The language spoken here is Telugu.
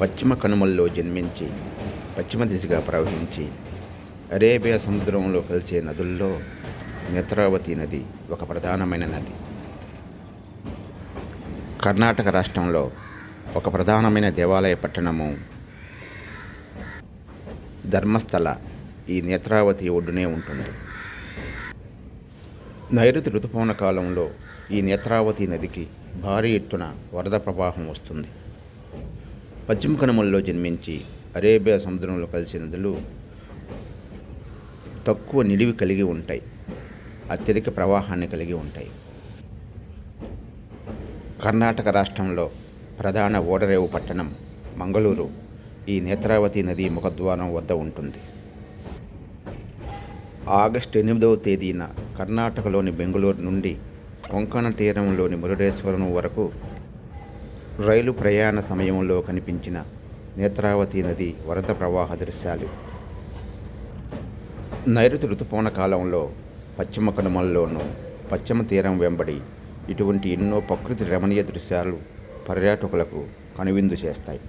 పశ్చిమ కనుమల్లో జన్మించి పశ్చిమ దిశగా ప్రవహించి అరేబియా సముద్రంలో కలిసే నదుల్లో నేత్రావతి నది ఒక ప్రధానమైన నది. కర్ణాటక రాష్ట్రంలో ఒక ప్రధానమైన దేవాలయ పట్టణము ధర్మస్థల ఈ నేత్రావతి ఒడ్డునే ఉంటుంది. నైరుతి ఋతుపవన కాలంలో ఈ నేత్రావతి నదికి భారీ ఎత్తున వరద ప్రవాహం వస్తుంది. పశ్చిమ కనుమల్లో జన్మించి అరేబియా సముద్రంలో కలిసే నదులు తక్కువ నిడివి కలిగి ఉంటాయి. అత్యధిక ప్రవాహాన్ని కలిగి ఉంటాయి. కర్ణాటక రాష్ట్రంలో ప్రధాన ఓడరేవు పట్టణం మంగళూరు ఈ నేత్రావతి నది ముఖద్వారం వద్ద ఉంటుంది. ఆగస్టు ఎనిమిదవ తేదీన కర్ణాటకలోని బెంగళూరు నుండి కొంకణ తీరంలోని మురుడేశ్వరం వరకు రైలు ప్రయాణ సమయంలో కనిపించిన నేత్రావతి నది వరద ప్రవాహ దృశ్యాలు. నైరుతి ఋతుపవన కాలంలో పశ్చిమ కనుమల్లోనూ పశ్చిమ తీరం వెంబడి ఇటువంటి ఎన్నో ప్రకృతి రమణీయ దృశ్యాలు పర్యాటకులకు కనువిందు చేస్తాయి.